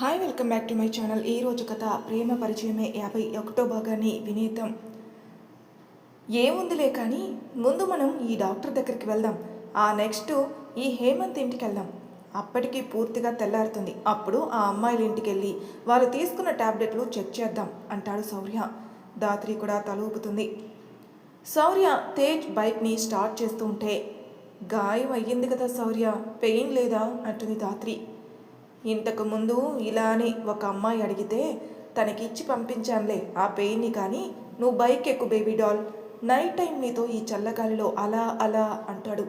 Hi welcome back to my channel ఈ రోజు కథ ప్రేమ పరిచయమే. యాభై ఒకటో భాగాన్ని వినీతం ఏముందిలే కానీ ముందు మనం ఈ డాక్టర్ దగ్గరికి వెళ్దాం. ఆ నెక్స్ట్ ఈ హేమంత్ ఇంటికి వెళ్దాం. అప్పటికి పూర్తిగా తెల్లారుతుంది. అప్పుడు ఆ అమ్మాయిల ఇంటికి వెళ్ళి వాళ్ళు తీసుకున్న టాబ్లెట్లు చెక్ చేద్దాం అంటాడు శౌర్య. దాత్రి కూడా తలూపుతుంది శౌర్య తేజ్ బైక్ని స్టార్ట్ చేస్తూ ఉంటే గాయం అయ్యింది కదా శౌర్య. పెయిన్ లేదా? అంటుంది దాత్రి ఇంతకుముందు ఇలానే ఒక అమ్మాయి అడిగితే తనకిచ్చి పంపించానులే ఆ పెయిన్ని కానీ నువ్వు బైక్ ఎక్కు బేబీ డాల్. నైట్ టైం నీతో ఈ చల్లగాలిలో అలా అలా అంటాడు.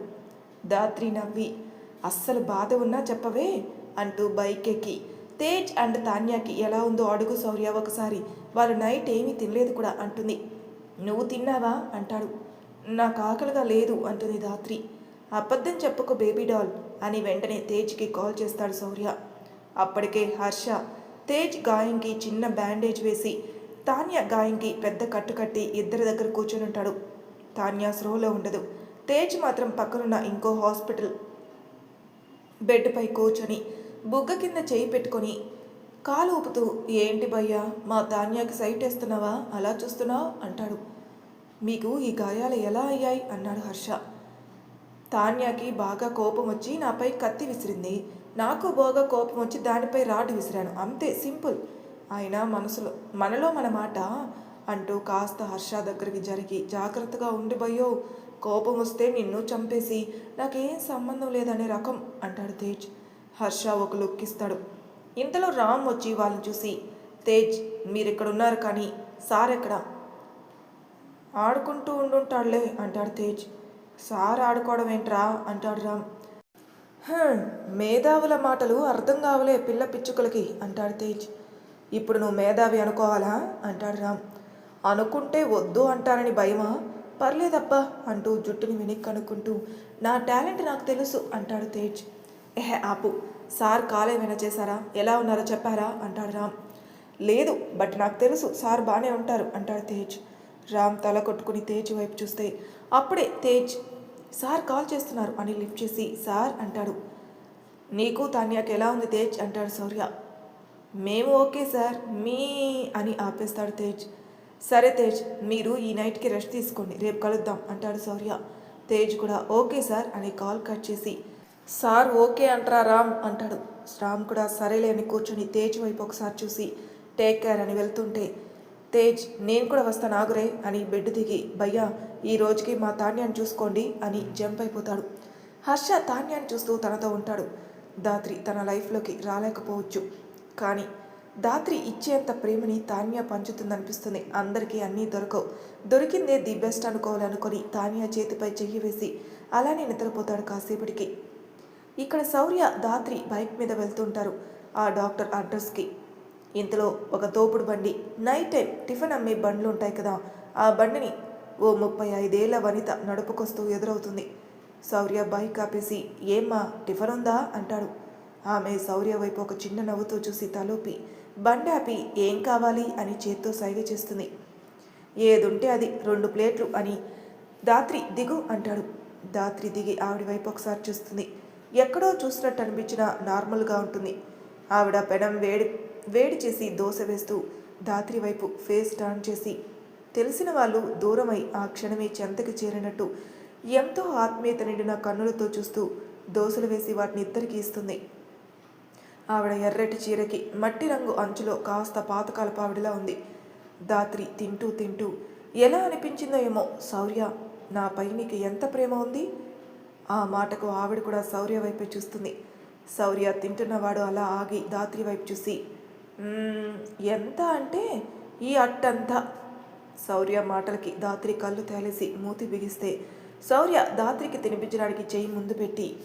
దాత్రి నవ్వి అస్సలు బాధ ఉన్నా చెప్పవే అంటూ బైక్ ఎక్కి తేజ్ అండ్ తాన్యాకి ఎలా ఉందో అడుగు శౌర్య ఒకసారి. వాళ్ళు నైట్ ఏమీ తినలేదు కూడా అంటుంది. నువ్వు తిన్నావా? అంటాడు. నాకు ఆకలిగా లేదు అంటుంది దాత్రి అబద్ధం చెప్పుకో బేబీ డాల్ అని వెంటనే తేజ్కి కాల్ చేస్తాడు శౌర్య అప్పటికే హర్ష తేజ్ గాయంకి చిన్న బ్యాండేజ్ వేసి తాన్య గాయంకి పెద్ద కట్టు కట్టి ఇద్దరి దగ్గర కూర్చొని ఉంటాడు. తాన్య స్రోలో ఉండదు. తేజ్ మాత్రం పక్కనున్న ఇంకో హాస్పిటల్ బెడ్పై కూర్చొని బుగ్గ కింద చేయి పెట్టుకొని కాలు ఊపుతూ ఏంటి భయ్యా మా తాన్యాకి సైట్ వేస్తున్నావా? అలా చూస్తున్నావు? అంటాడు. మీకు ఈ గాయాలు ఎలా అయ్యాయి? అన్నాడు హర్ష. తాన్యాకి బాగా కోపం వచ్చి నాపై కత్తి విసిరింది. నాకు బాగా కోపం వచ్చి దానిపై రాడ్ విసిరాను. అంతే సింపుల్. అయినా మనసులో మనలో మన మాట అంటూ కాస్త హర్ష దగ్గరికి జరిగి జాగ్రత్తగా ఉండిపోయో కోపం వస్తే నిన్ను చంపేసి నాకేం సంబంధం లేదనే రకం అంటాడు తేజ్. హర్ష ఒక లుక్ ఇస్తాడు. ఇంతలో రామ్ వచ్చి వాళ్ళని చూసి తేజ్ మీరు ఇక్కడ ఉన్నారు కానీ సార్ ఎక్కడ? ఆడుకుంటూ ఉండుంటాడులే అంటాడు తేజ్. సార్ ఆడుకోవడం ఏంట్రా? అంటాడు రామ్. మేధావుల మాటలు అర్థం కావలే పిల్ల పిచ్చుకలకి అంటాడు తేజ్. ఇప్పుడు నువ్వు మేధావి అనుకోవాలా? అంటాడు రామ్. అనుకుంటే వద్దు అంటారని భయమా? పర్లేదబ్బా అంటూ జుట్టుని వెనక్కి అనుకుంటూ నా టాలెంట్ నాకు తెలుసు అంటాడు తేజ్. ఎహే ఆపు. సార్ కాలే ఏమైనా చేశారా? ఎలా ఉన్నారో చెప్పారా? అంటాడు రామ్. లేదు బట్ నాకు తెలుసు సార్ బాగానే ఉంటారు అంటాడు తేజ్. రామ్ తల కొట్టుకుని తేజ్ వైపు చూస్తే. అప్పుడే తేజ్ సార్ కాల్ చేస్తున్నారు అని లిఫ్ట్ చేసి సార్ అంటాడు. నీకు తాన్యాకి ఎలా ఉంది తేజ్? అంటాడు సౌర్య. మేము ఓకే సార్ మీ అని ఆపేస్తాడు తేజ్. సరే తేజ్ మీరు ఈ నైట్కి రెస్ట్ తీసుకోండి రేపు కలుద్దాం అంటాడు సౌర్య. తేజ్ కూడా ఓకే సార్ అని కాల్ కట్ చేసి సార్ ఓకే అంటారా రామ్? అంటాడు. రామ్ కూడా సరేలే అని కూర్చొని తేజ్ వైపు ఒకసారి చూసి టేక్ కేర్ అని వెళ్తుంటే తేజ్ నేను కూడా వస్తాను ఆగురే అని బెడ్ దిగి భయ్యా ఈ రోజుకి మా తాన్యాన్ని చూసుకోండి అని జంప్ అయిపోతాడు. హర్ష తాన్యాన్ని చూస్తూ తనతో ఉంటాడు. దాత్రి తన లైఫ్లోకి రాలేకపోవచ్చు. కానీ దాత్రి ఇచ్చేంత ప్రేమని తాన్య పంచుతుందనిపిస్తుంది. అందరికీ అన్నీ దొరకవు. దొరికిందే ది బెస్ట్ అనుకోవాలనుకొని తాన్యా చేతిపై చెయ్యి వేసి అలానే నిద్రపోతాడు కాసేపటికి. ఇక్కడ శౌర్య దాత్రి బైక్ మీద వెళ్తుంటారు. ఆ డాక్టర్ అడ్రస్కి. ఇంతలో ఒక తోపుడు బండి నైట్ టైం టిఫిన్ అమ్మే బండ్లు ఉంటాయి కదా ఆ బండిని ఓ ముప్పై ఐదేళ్ళ వనిత నడుపుకొస్తూ ఎదురవుతుంది. శౌర్య బైక్ ఆపేసి ఏమ్మా టిఫిన్ ఉందా అంటాడు. ఆమె శౌర్య వైపు ఒక చిన్న నవ్వుతో చూసి తలోపి బండి ఆపి ఏం కావాలి? అని చేత్తో సైగ చేస్తుంది. ఏదుంటే అది రెండు ప్లేట్లు అని దాత్రి దిగు అంటాడు. దాత్రి దిగి ఆవిడ వైపు ఒకసారి చూస్తుంది. ఎక్కడో చూసినట్టు అనిపించిన నార్మల్గా ఉంటుంది. ఆవిడ పెనం వేడి వేడి చేసి దోశ వేస్తూ ధాత్రి వైపు ఫేస్ టర్న్ చేసి తెలిసిన వాళ్ళు దూరమై ఆ క్షణమే చెంతకి చేరినట్టు ఎంతో ఆత్మీయత నిండిన కన్నులతో చూస్తూ దోశలు వేసి వాటిని ఇద్దరికి ఇస్తుంది. ఆవిడ ఎర్రటి చీరకి మట్టి రంగు అంచులో కాస్త పాతకాలపు ఆవిడలా ఉంది. దాత్రి తింటూ తింటూ ఎలా అనిపించిందో ఏమో శౌర్య నాపై నీకు ఎంత ప్రేమ ఉంది? ఆ మాటకు ఆవిడ కూడా శౌర్య వైపే చూస్తుంది. శౌర్య తింటున్నవాడు అలా ఆగి దాత్రి వైపు చూసి ఎంత అంటే ఈ అట్టంతా. శౌర్య మాటలకి దాత్రి కళ్ళు తేలేసి మూతి బిగిస్తే శౌర్య దాత్రికి తినిపించడానికి చెయ్యి ముందు పెట్టి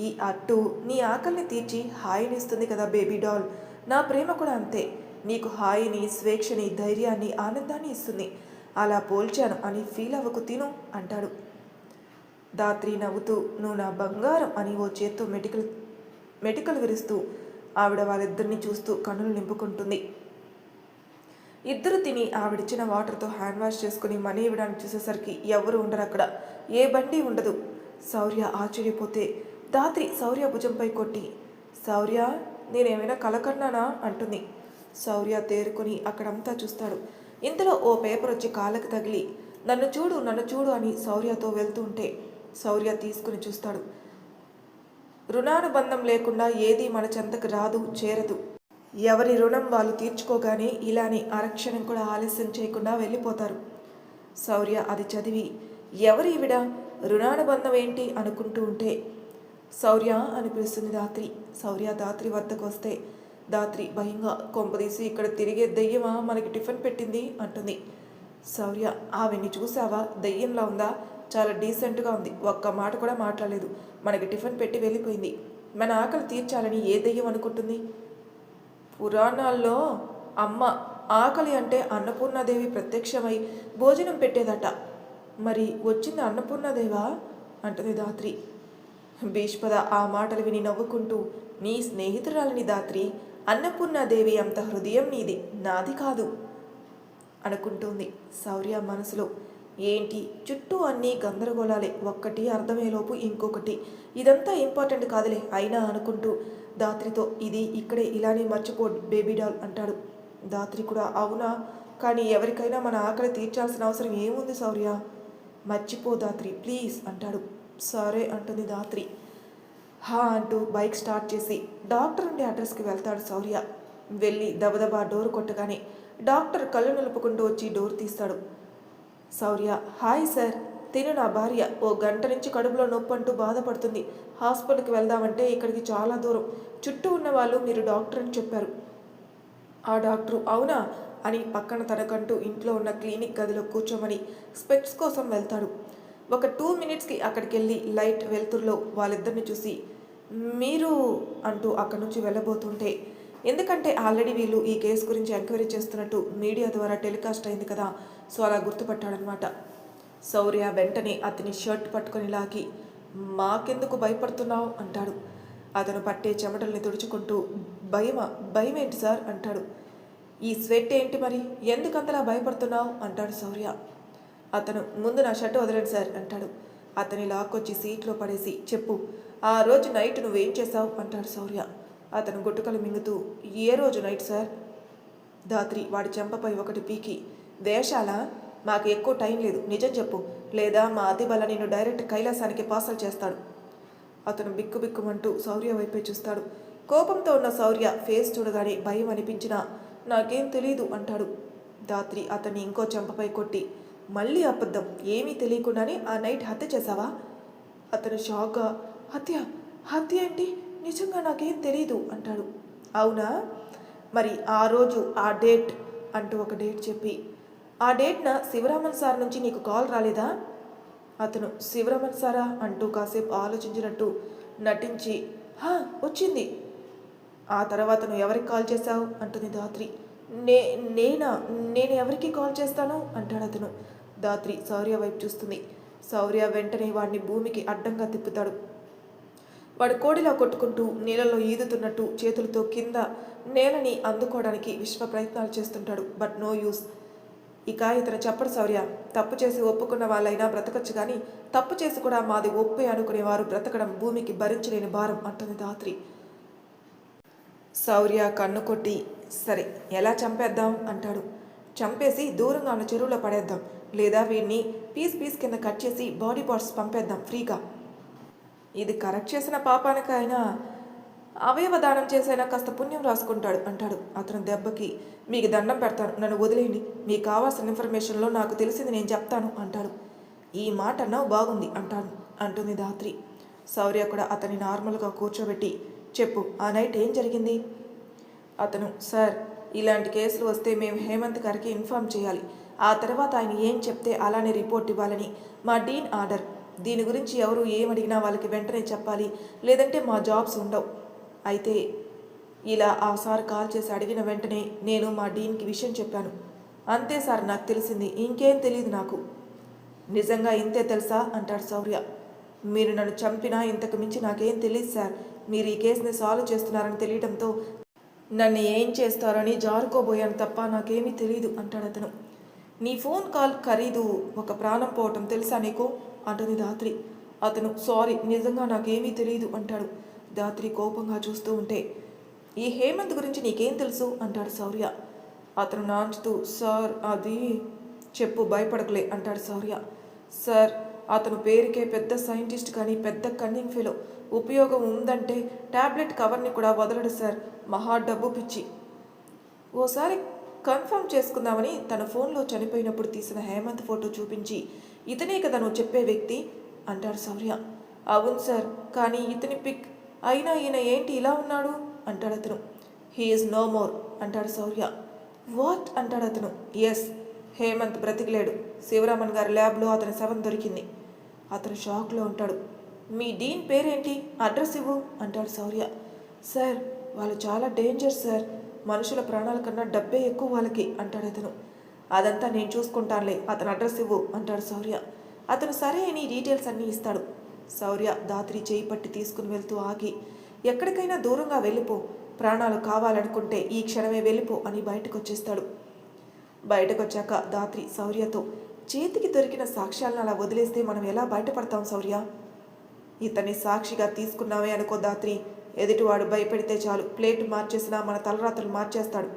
ఈ అట్టు నీ ఆకలిని తీర్చి హాయినిస్తుంది కదా బేబీ డాల్. నా ప్రేమ కూడా అంతే. నీకు హాయిని స్వేచ్ఛని ధైర్యాన్ని ఆనందాన్ని ఇస్తుంది. అలా పోల్చాను అని ఫీల్ అవ్వకు తిను అంటాడు. దాత్రి నవ్వుతూ నువ్వు నా బంగారం అని ఓ చేత్తో మెడికల్ మెడికల్ విరుస్తూ ఆవిడ వారిద్దరిని చూస్తూ కన్నులు నింపుకుంటుంది. ఇద్దరు తిని ఆవిడిచ్చిన వాటర్తో హ్యాండ్ వాష్ చేసుకుని మనీ ఇవ్వడానికి చూసేసరికి ఎవరు ఉండరు అక్కడ. ఏ బండి ఉండదు. శౌర్య ఆశ్చర్యపోతే దాత్రి శౌర్య భుజంపై కొట్టి శౌర్య నేనేమైనా కలకన్నానా? అంటుంది. శౌర్య తేరుకొని అక్కడంతా చూస్తాడు. ఇంతలో ఓ పేపర్ వచ్చి కాళ్ళకి తగిలి నన్ను చూడు నన్ను చూడు అని శౌర్యతో వెళ్తుంటే శౌర్య తీసుకుని చూస్తాడు. రుణానుబంధం లేకుండా ఏది మన చెంతకు రాదు చేరదు. ఎవరి రుణం వాళ్ళు తీర్చుకోగానే ఇలానే అరక్షణం కూడా ఆలస్యం చేయకుండా వెళ్ళిపోతారు. శౌర్య అది చదివి ఎవరి ఈవిడ రుణానుబంధం ఏంటి అనుకుంటూ ఉంటే? శౌర్య అని పిలుస్తుంది దాత్రి. శౌర్య దాత్రి వద్దకు వస్తే దాత్రి భయంగా కొంపదీసి ఇక్కడ తిరిగే దెయ్యమా మనకి టిఫిన్ పెట్టింది అంటుంది. శౌర్య ఆవిని చూసావా దెయ్యంలా ఉందా? చాలా డీసెంట్గా ఉంది. ఒక్క మాట కూడా మాట్లాడలేదు. మనకి టిఫిన్ పెట్టి వెళ్ళిపోయింది. మన ఆకలి తీర్చాలని ఏ దెయ్యం అనుకుంటుంది? పురాణాల్లో అమ్మ ఆకలి అంటే అన్నపూర్ణాదేవి ప్రత్యక్షమై భోజనం పెట్టేదట. మరి వచ్చింది అన్నపూర్ణాదేవా? అంటుంది దాత్రి. భీష్పద ఆ మాటలు విని నవ్వుకుంటూ నీ స్నేహితురాలిని దాత్రి అన్నపూర్ణాదేవి అంత హృదయం నీది నాది కాదు అనుకుంటుంది శౌర్య మనసులో. ఏంటి? చుట్టూ అన్నీ గందరగోళాలే. ఒక్కటి అర్థమయ్యేలోపు ఇంకొకటి. ఇదంతా ఇంపార్టెంట్ కాదులే అయినా అనుకుంటూ. దాత్రితో ఇది ఇక్కడే ఇలానే మర్చిపో బేబీ డాల్ అంటాడు. దాత్రి కూడా అవునా? కానీ ఎవరికైనా మన ఆకలి తీర్చాల్సిన అవసరం ఏముంది సౌర్య మర్చిపో దాత్రి ప్లీజ్ అంటాడు. సరే అంటుంది దాత్రి హా అంటూ బైక్ స్టార్ట్ చేసి డాక్టర్ ఉండే అడ్రస్కి వెళ్తాడు శౌర్య. వెళ్ళి దబదబా డోర్ కొట్టగానే డాక్టర్ కళ్ళు నిలుపుకుంటూ వచ్చి డోర్ తీస్తాడు. Shourya hi sir. తిను నా భార్య. ఓ గంట నుంచి కడుపులో నొప్పి అంటూ బాధపడుతుంది. హాస్పిటల్కి వెళ్దామంటే ఇక్కడికి చాలా దూరం. చుట్టూ ఉన్న వాళ్ళు మీరు డాక్టర్ అని చెప్పారు. ఆ డాక్టరు? అవునా? అని పక్కన తనకంటూ ఇంట్లో ఉన్న క్లినిక్ గదిలో కూర్చోమని స్పెక్ట్స్ కోసం వెళ్తాడు. ఒక టూ మినిట్స్కి అక్కడికి వెళ్ళి లైట్ వెలుతురులో వాళ్ళిద్దరిని చూసి మీరు అంటూ అక్కడి నుంచి వెళ్ళబోతుంటే ఎందుకంటే ఆల్రెడీ వీళ్ళు ఈ కేసు గురించి ఎంక్వైరీ చేస్తున్నట్టు మీడియా ద్వారా టెలికాస్ట్ అయింది కదా. సో అలా గుర్తుపట్టాడనమాట. శౌర్య వెంటనే అతని షర్ట్ పట్టుకొని లాగి మాకెందుకు భయపడుతున్నావు? అంటాడు. అతను పట్టే చెమటల్ని తుడుచుకుంటూ భయమా? భయం ఏంటి సార్? అంటాడు. ఈ స్వెట్ ఏంటి మరి? ఎందుకంతలా భయపడుతున్నావు? అంటాడు శౌర్య. అతను ముందు నా షర్ట్ వదలండి సార్ అంటాడు. అతని లాక్కొచ్చి సీట్లో పడేసి చెప్పు ఆ రోజు నైట్ నువ్వేం చేసావు అంటాడు శౌర్య. అతను గుట్టుకలు మింగుతూ ఏ రోజు నైట్ సార్? దాత్రి వాడి చెంపపై ఒకటి పీకి దేశాల మాకు ఎక్కువ టైం లేదు. నిజం చెప్పు. లేదా మా అతిబల నిన్ను డైరెక్ట్ కైలాసానికి పాసల్ చేస్తాడు. అతను బిక్కుబిక్కుమంటూ శౌర్య వైపే చూస్తాడు. కోపంతో ఉన్న శౌర్య ఫేస్ చూడగానే భయం అనిపించినా నాకేం తెలీదు అంటాడు. దాత్రి అతన్ని ఇంకో చెంపపై కొట్టి మళ్ళీ అబద్ధం. ఏమీ తెలియకుండానే ఆ నైట్ హత్య చేశావా? అతను షాక్గా హత్య? హత్య ఏంటి? నిజంగా నాకేం తెలీదు అంటాడు. అవునా? మరి ఆ రోజు ఆ డేట్ అంటూ ఒక డేట్ చెప్పి ఆ డేట్న శివరామన్ సార్ నుంచి నీకు కాల్ రాలేదా? అతను శివరామన్ సారా? అంటూ కాసేపు ఆలోచించినట్టు నటించి హా వచ్చింది. ఆ తర్వాత నువ్వు ఎవరికి కాల్ చేశావు? అంటుంది దాత్రి నే నేనా? నేను ఎవరికి కాల్ చేస్తాను? అంటాడు అతను. దాత్రి శౌర్య వైపు చూస్తుంది. శౌర్య వెంటనే వాడిని భూమికి అడ్డంగా తిప్పుతాడు. వాడు కోడిలా కొట్టుకుంటూ నీళ్ళలో ఈదుతున్నట్టు చేతులతో కింద నేలని అందుకోవడానికి విశ్వ ప్రయత్నాలు చేస్తుంటాడు. But no use. ఇక ఇతను చెప్పడు శౌర్య. తప్పు చేసి ఒప్పుకున్న వాళ్ళైనా బ్రతకచ్చు కానీ తప్పు చేసి కూడా మాది ఒప్పే అనుకునేవారు బ్రతకడం భూమికి భరించలేని భారం అంటుంది ధాత్రి. శౌర్య కన్ను కొట్టి సరే ఎలా చంపేద్దాం? అంటాడు. చంపేసి దూరంగా ఉన్న చెరువులో పడేద్దాం. లేదా వీడిని పీస్ పీస్ కింద కట్ చేసి బాడీ పార్ట్స్ పంపేద్దాం ఫ్రీగా. ఇది కరెక్ట్ చేసిన పాపానికైనా అవయవ దానం చేసైనా కాస్త పుణ్యం రాసుకుంటాడు అంటాడు. అతను దెబ్బకి మీకు దండం పెడతాను. నన్ను వదిలేయండి. మీకు కావాల్సిన ఇన్ఫర్మేషన్లో నాకు తెలిసింది నేను చెప్తాను అంటాడు. ఈ మాట అన్నావు బాగుంది అంటాను అంటుంది ధాత్రి. శౌర్య కూడా అతని నార్మల్గా కూర్చోబెట్టి చెప్పు ఆ నైట్ ఏం జరిగింది? అతను సార్ ఇలాంటి కేసులు వస్తే మేము హేమంత్ గారికి ఇన్ఫామ్ చేయాలి. ఆ తర్వాత ఆయన ఏం చెప్తే అలానే రిపోర్ట్ ఇవ్వాలని మా డీన్ ఆర్డర్. దీని గురించి ఎవరు ఏమడిగినా వాళ్ళకి వెంటనే చెప్పాలి. లేదంటే మా జాబ్స్ ఉండవు. అయితే ఇలా ఆ సార్ కాల్ చేసి అడిగిన వెంటనే నేను మా డీన్కి విషయం చెప్పాను. అంతే సార్ నాకు తెలిసింది. ఇంకేం తెలియదు నాకు. నిజంగా ఇంతే తెలుసా? అంటాడు శౌర్య. మీరు నన్ను చంపినా ఇంతకు మించి నాకేం తెలియదు సార్. మీరు ఈ కేసుని సాల్వ్ చేస్తున్నారని తెలియడంతో నన్ను ఏం చేస్తారని జారుకోబోయాను తప్ప నాకేమీ తెలియదు అంటాడు అతను. నీ ఫోన్ కాల్ ఖరీదు ఒక ప్రాణం పోవటం తెలుసా నీకు? అంటుంది రాత్రి అతను సారీ నిజంగా నాకేమీ తెలియదు అంటాడు. దాత్రి కోపంగా చూస్తూ ఉంటే ఈ హేమంత్ గురించి నీకేం తెలుసు? అంటాడు శౌర్య. అతను నాంచుతూ సార్ అది చెప్పు భయపడకులే అంటాడు శౌర్య. సార్ అతను పేరుకే పెద్ద సైంటిస్ట్ కానీ పెద్ద కన్నింగ్ ఫెలో ఉపయోగం ఉందంటే ట్యాబ్లెట్ కవర్ని కూడా వదలడు సార్. మహా డబ్బు పిచ్చి. ఓసారి కన్ఫర్మ్ చేసుకుందామని తన ఫోన్లో చనిపోయినప్పుడు తీసిన హేమంత్ ఫోటో చూపించి ఇతనే కదా నువ్వు చెప్పే వ్యక్తి? అంటాడు శౌర్య. అవును సార్. కానీ ఇతని పిక్ అయినా ఈయన ఏంటి ఇలా ఉన్నాడు? అంటాడు అతను. హీఈస్ నో మోర్ అంటాడు శౌర్య వాట్ అంటాడు అతను. ఎస్ హేమంత్ బ్రతికిలేడు. శివరామన్ గారి ల్యాబ్లో అతని శవం దొరికింది. అతను షాక్లో ఉంటాడు. మీ డీన్ పేరేంటి? అడ్రస్ ఇవ్వు అంటాడు శౌర్య సార్ వాళ్ళు చాలా డేంజర్ సార్. మనుషుల ప్రాణాల కన్నా డబ్బే ఎక్కువ వాళ్ళకి అంటాడు అతను. అదంతా నేను చూసుకుంటానులే అతను అడ్రస్ ఇవ్వు అంటాడు శౌర్య అతను సరే అని డీటెయిల్స్ అన్నీ ఇస్తాడు. శౌర్య దాత్రి చేయి పట్టి తీసుకుని వెళ్తూ ఆగి ఎక్కడికైనా దూరంగా వెళ్ళిపో. ప్రాణాలు కావాలనుకుంటే ఈ క్షణమే వెళ్ళిపో అని బయటకు వచ్చేస్తాడు బయటకు దాత్రి శౌర్యతో చేతికి దొరికిన సాక్ష్యాలను అలా వదిలేస్తే మనం ఎలా బయటపడతాం శౌర్య? ఇతన్ని సాక్షిగా తీసుకున్నావే అనుకో దాత్రి. ఎదుటివాడు భయపెడితే చాలు. ప్లేట్ మార్చేసినా మన తలరాత్రులు మార్చేస్తాడు.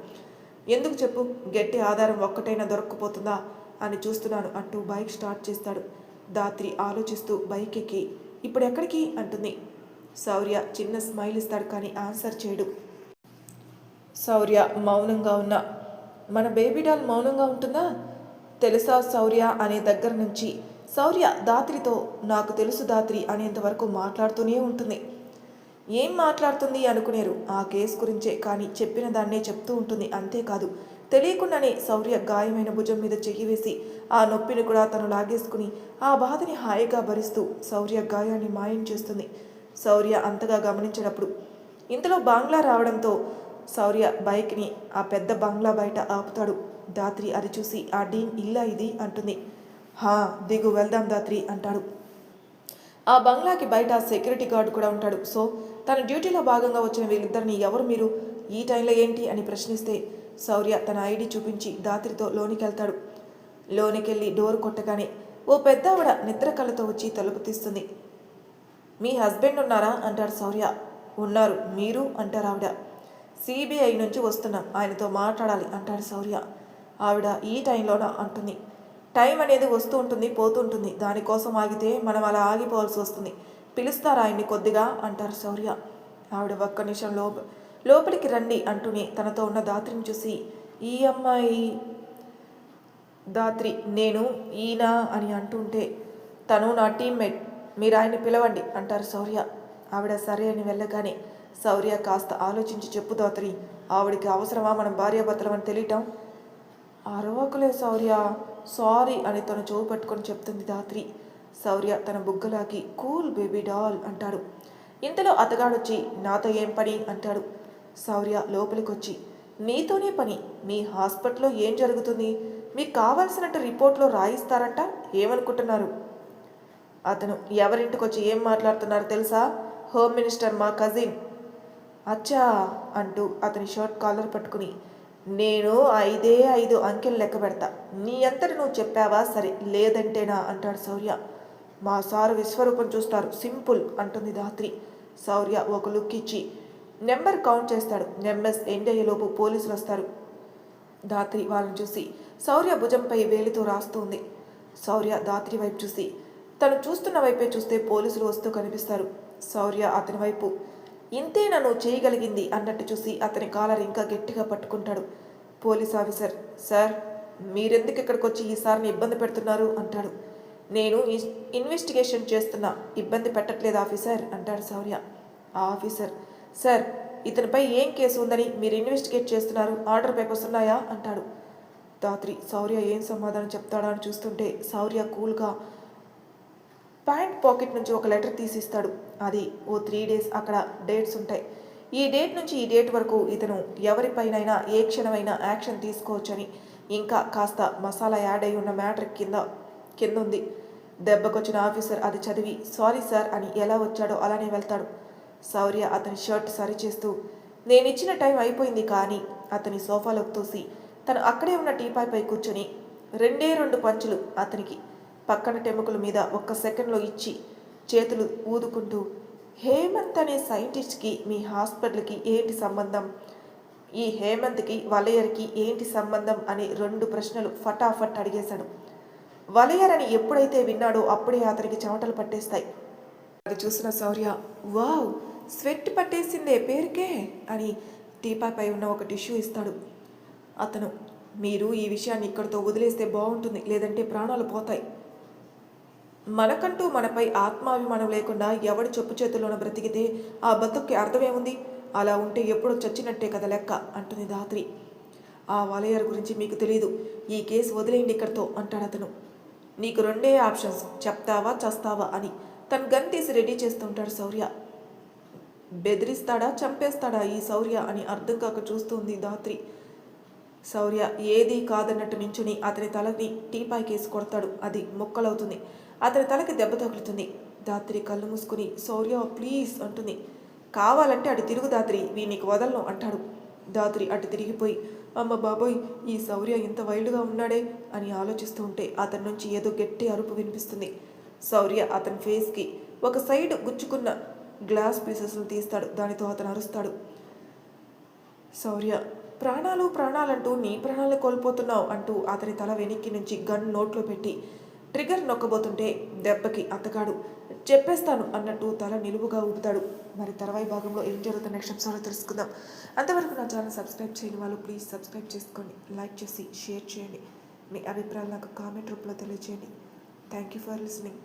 ఎందుకు చెప్పు? గట్టి ఆధారం ఒక్కటైనా దొరక్కపోతుందా? అని చూస్తున్నాను అంటూ బైక్ స్టార్ట్ చేస్తాడు. దాత్రి ఆలోచిస్తూ బైక్ ఎక్కి ఇప్పుడు ఎక్కడికి? అంటుంది. శౌర్య చిన్న స్మైల్ ఇస్తాడు కానీ ఆన్సర్ చేయడు. శౌర్య మౌనంగా ఉన్న. మన బేబీ డాల్ మౌనంగా ఉంటుందా? తెలుసా శౌర్య అనే దగ్గర నుంచి. శౌర్య దాత్రితో నాకు తెలుసు దాత్రి అనేంతవరకు మాట్లాడుతూనే ఉంటుంది. ఏం మాట్లాడుతుంది? అనుకునేరు. ఆ కేసు గురించే కానీ చెప్పిన దాన్నే చెప్తూ ఉంటుంది. అంతేకాదు. తెలియకుండానే శౌర్య గాయమైన భుజం మీద చెయ్యి వేసి ఆ నొప్పిని కూడా తను లాగేసుకుని ఆ బాధని హాయిగా భరిస్తూ శౌర్య గాయాన్ని మాయం చేస్తుంది. శౌర్య అంతగా గమనించినప్పుడు ఇంతలో బంగ్లా రావడంతో శౌర్య బైక్ని ఆ పెద్ద బంగ్లా బయట ఆపుతాడు. దాత్రి అది చూసి ఆ డీన్ ఇల్లా ఇది? అంటుంది. హా దిగు వెళ్దాం దాత్రి అంటాడు. ఆ బంగ్లాకి బయట సెక్యూరిటీ గార్డు కూడా ఉంటాడు. సో తన డ్యూటీలో భాగంగా వచ్చిన వీళ్ళిద్దరిని ఎవరు మీరు? ఈ టైంలో ఏంటి? అని ప్రశ్నిస్తే శౌర్య తన ఐడి చూపించి దాత్రితో లోనికి వెళ్తాడు లోనికెళ్ళి డోర్ కొట్టగానే ఓ పెద్దావిడ నిద్ర కళ్ళతో వచ్చి తలుపు తీస్తుంది. మీ హస్బెండ్ ఉన్నారా? అంటాడు శౌర్య ఉన్నారు. మీరు? అంటారు ఆవిడ. సిబిఐ నుంచి వస్తున్నాం. ఆయనతో మాట్లాడాలి అంటాడు శౌర్య ఆవిడ ఈ టైంలోన అంటుంది. టైం అనేది వస్తూ ఉంటుంది పోతుంటుంది దానికోసం ఆగితే మనం అలా ఆగిపోవాల్సి వస్తుంది. పిలుస్తారా ఆయన్ని కొద్దిగా? అంటారు శౌర్య ఆవిడ ఒక్క నిమిషంలో లోపలికి రండి అంటూనే తనతో ఉన్న దాత్రిని చూసి ఈ అమ్మాయి దాత్రి నేను ఈయన అని అంటుంటే తను నా టీమ్మేట్ మీరు ఆయన్ని పిలవండి అంటారు శౌర్య. ఆవిడ సరే అని వెళ్ళగానే శౌర్య కాస్త ఆలోచించి చెప్పు దాత్రి ఆవిడికి అవసరమా? మనం భార్యాభర్తలం అని తెలియటం? అరవకులే శౌర్య సారీ అని తను చెవు పట్టుకొని చెప్తుంది దాత్రి. శౌర్య తన బుగ్గలాకి కూల్ బేబీ డాల్ అంటాడు. ఇంతలో అతగాడొచ్చి నాతో ఏం పని? అంటాడు. శౌర్య లోపలికొచ్చి నీతోనే పని. మీ హాస్పిటల్లో ఏం జరుగుతుంది? మీకు కావాల్సినట్టు రిపోర్ట్లో రాయిస్తారంట? ఏమనుకుంటున్నారు? అతను ఎవరింటికొచ్చి ఏం మాట్లాడుతున్నారు తెలుసా? హోమ్ మినిస్టర్ మా కజిన్. అచ్చా అంటూ అతని షర్ట్ కాలర్ పట్టుకుని నేను ఐదే ఐదు అంకెలు లెక్క పెడతా. నీ అంతటి నువ్వు చెప్పావా? సరే లేదంటేనా? అంటాడు శౌర్య మా సారు విశ్వరూపం చూస్తారు. సింపుల్ అంటుంది ధాత్రి. శౌర్య ఒక లుక్ ఇచ్చి నెంబర్ కౌంట్ చేస్తాడు. నెంబర్స్ ఎండ్ అయ్యేలోపు పోలీసులు వస్తారు. దాత్రి వాళ్ళని చూసి శౌర్య భుజంపై వేలితో రాస్తుంది. శౌర్య దాత్రి వైపు చూసి తను చూస్తున్న వైపే చూస్తే పోలీసులు వస్తూ కనిపిస్తారు. శౌర్య అతని వైపు ఇంతే నన్ను చేయగలిగింది? అన్నట్టు చూసి అతని కాలర్ ఇంకా గట్టిగా పట్టుకుంటాడు. పోలీస్ ఆఫీసర్ సార్ మీరెందుకు ఇక్కడికి వచ్చి ఈసారిని ఇబ్బంది పెడుతున్నారు? అంటాడు. నేను ఇన్- ఇన్వెస్టిగేషన్ చేస్తున్నా. ఇబ్బంది పెట్టట్లేదు ఆఫీసర్ అంటాడు శౌర్య ఆ ఆఫీసర్ సార్ ఇతనిపై ఏం కేసు ఉందని మీరు ఇన్వెస్టిగేట్ చేస్తున్నారు? ఆర్డర్ పేపర్స్ ఉన్నాయా? అంటాడు. దాత్రి సౌర్య ఏం సమాధానం చెప్తాడా? అని చూస్తుంటే సౌర్య కూల్గా ప్యాంట్ పాకెట్ నుంచి ఒక లెటర్ తీసిస్తాడు. అది ఓ త్రీ డేస్ అక్కడ డేట్స్ ఉంటాయి. ఈ డేట్ నుంచి ఈ డేట్ వరకు ఇతను ఎవరిపైనైనా ఏ క్షణమైనా యాక్షన్ తీసుకోవచ్చని ఇంకా కాస్త మసాలా యాడ్ అయి ఉన్న మ్యాటర్ కింద కింద ఉంది దెబ్బకొచ్చిన ఆఫీసర్ అది చదివి సారీ సార్ అని ఎలా వచ్చాడో అలానే వెళ్తాడు. శౌర్య అతని షర్ట్ సరిచేస్తూ నేను ఇచ్చిన టైం అయిపోయింది కానీ అతని సోఫాలోకి తోసి తను అక్కడే ఉన్న టీపాయ్పై కూర్చొని రెండే రెండు పంచులు అతనికి పక్కన టెముకల మీద ఒక్క సెకండ్లో ఇచ్చి చేతులు ఊదుకుంటూ హేమంత్ అనే సైంటిస్ట్కి మీ హాస్పిటల్కి ఏంటి సంబంధం? ఈ హేమంత్కి వలయర్కి ఏంటి సంబంధం? అని రెండు ప్రశ్నలు ఫటాఫట్ అడిగేశాడు. వలయర్ అని ఎప్పుడైతే విన్నాడో అప్పుడే అతనికి చెమటలు పట్టేస్తాయి. అది చూసిన శౌర్య వావ్! స్వెట్ పట్టేసిందే పేరుకే అని టీపాపై ఉన్న ఒక టిష్యూ ఇస్తాడు. అతను మీరు ఈ విషయాన్ని ఇక్కడితో వదిలేస్తే బాగుంటుంది లేదంటే ప్రాణాలు పోతాయి. మనకంటూ మనపై ఆత్మాభిమానం లేకుండా ఎవడి చెప్పు చేతుల్లోన బ్రతికితే ఆ బతుక్కి అర్థమేముంది? అలా ఉంటే ఎప్పుడో చచ్చినట్టే కదా లెక్క అంటుంది ధాత్రి. ఆ వలయర్ గురించి మీకు తెలియదు ఈ కేసు వదిలేయండి ఇక్కడితో అంటాడు అతను. నీకు రెండే ఆప్షన్స్ చెప్తావా చస్తావా అని. తను గన్ తీసి రెడీ చేస్తుంటాడు శౌర్య. బెదిరిస్తాడా చంపేస్తాడా ఈ శౌర్య అని అర్థం కాక చూస్తుంది ధాత్రి. శౌర్య ఏది కాదన్నట్టు నించుని అతని తలని టీపాయికేసి కొడతాడు. అది మొక్కలవుతుంది. అతని తలకి దెబ్బ తగులుతుంది. దాత్రి కళ్ళు మూసుకుని శౌర్య ప్లీజ్ అంటుంది. కావాలంటే అటు తిరుగు దాత్రి వీనికి వదలను అంటాడు. దాత్రి అటు తిరిగిపోయి అమ్మ బాబోయ్ ఈ శౌర్య ఇంత వైల్డ్గా ఉన్నాడే అని ఆలోచిస్తూ ఉంటే అతని నుంచి ఏదో గట్టి అరుపు వినిపిస్తుంది. శౌర్య అతని ఫేస్కి ఒక సైడ్ గుచ్చుకున్న గ్లాస్ పీసెస్ను తీస్తాడు. దానితో అతను అరుస్తాడు. శౌర్య ప్రాణాలు ప్రాణాలంటూ నీ ప్రాణాలు కోల్పోతున్నావు అంటూ అతని తల వెనక్కి నుంచి గన్ నోట్లో పెట్టి ట్రిగర్ నొక్కబోతుంటే దెబ్బకి అతగాడు చెప్పేస్తాను అన్నట్టు తల నిలువుగా ఊపుతాడు. మరి తర్వాయి భాగంలో ఏం జరుగుతున్న నెక్స్ట్ ఎపిసోడ్లో తెలుసుకుందాం. అంతవరకు నా ఛానల్ సబ్స్క్రైబ్ చేయని వాళ్ళు ప్లీజ్ సబ్స్క్రైబ్ చేసుకోండి. లైక్ చేసి షేర్ చేయండి. మీ అభిప్రాయాలు నాకు కామెంట్ రూపంలో తెలియజేయండి థ్యాంక్ యూ ఫర్ లిసనింగ్.